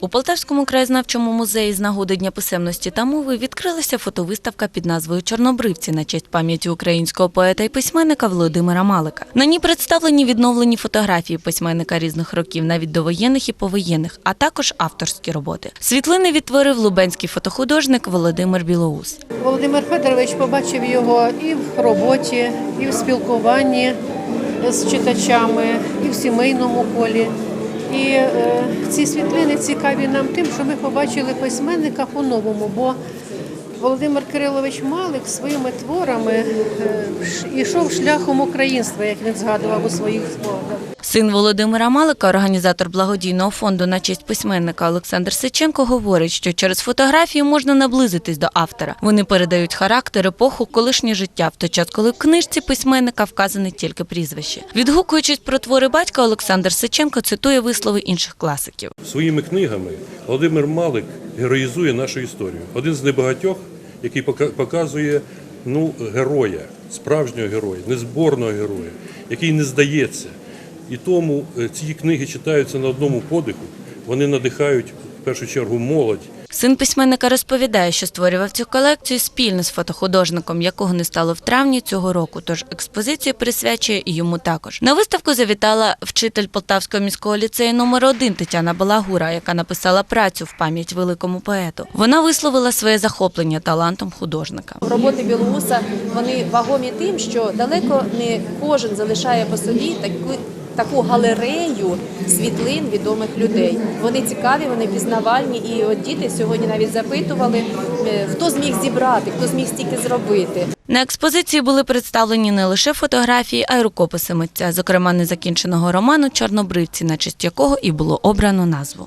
У Полтавському краєзнавчому музеї з нагоди Дня писемності та мови відкрилася фотовиставка під назвою Чорнобривці на честь пам'яті українського поета і письменника Володимира Малика. На ній представлені відновлені фотографії письменника різних років, навіть довоєнних і повоєнних, а також авторські роботи. Світлини відтворив лубенський фотохудожник Володимир Білоус. Володимир Федорович побачив його і в роботі, і в спілкуванні з читачами, і в сімейному колі. І е, ці світлини цікаві нам тим, що ми побачили письменника по-новому, бо Володимир Кирилович Малик своїми творами е, ш- ішов шляхом українства, як він згадував у своїх спогадах. Син Володимира Малика, організатор благодійного фонду на честь письменника Олександр Сиченко, говорить, що через фотографії можна наблизитись до автора. Вони передають характер, епоху, колишнє життя, в той час, коли в книжці письменника вказане тільки прізвище. Відгукуючись про твори батька, Олександр Сиченко цитує вислови інших класиків. Своїми книгами Володимир Малик героїзує нашу історію. Один з небагатьох, який пока- показує ну, героя, справжнього героя, незборного героя, який не здається. І тому е, ці книги читаються на одному подиху. Вони надихають в першу чергу молодь. Син письменника розповідає, що створював цю колекцію спільно з фотохудожником, якого не стало в травні цього року. Тож експозицію присвячує і йому також. На виставку завітала вчитель Полтавського міського ліцею номер 1 Тетяна Балагура, яка написала працю в пам'ять великому поету. Вона висловила своє захоплення талантом художника. Роботи Білоуса вони вагомі тим, що далеко не кожен залишає по собі таку, таку галерею світлин відомих людей. Вони цікаві, вони пізнавальні. І от діти сьогодні навіть запитували, е, хто зміг зібрати, хто зміг стільки зробити. На експозиції були представлені не лише фотографії, а й рукописи митця, зокрема незакінченого роману Чорнобривці, на честь якого і було обрано назву.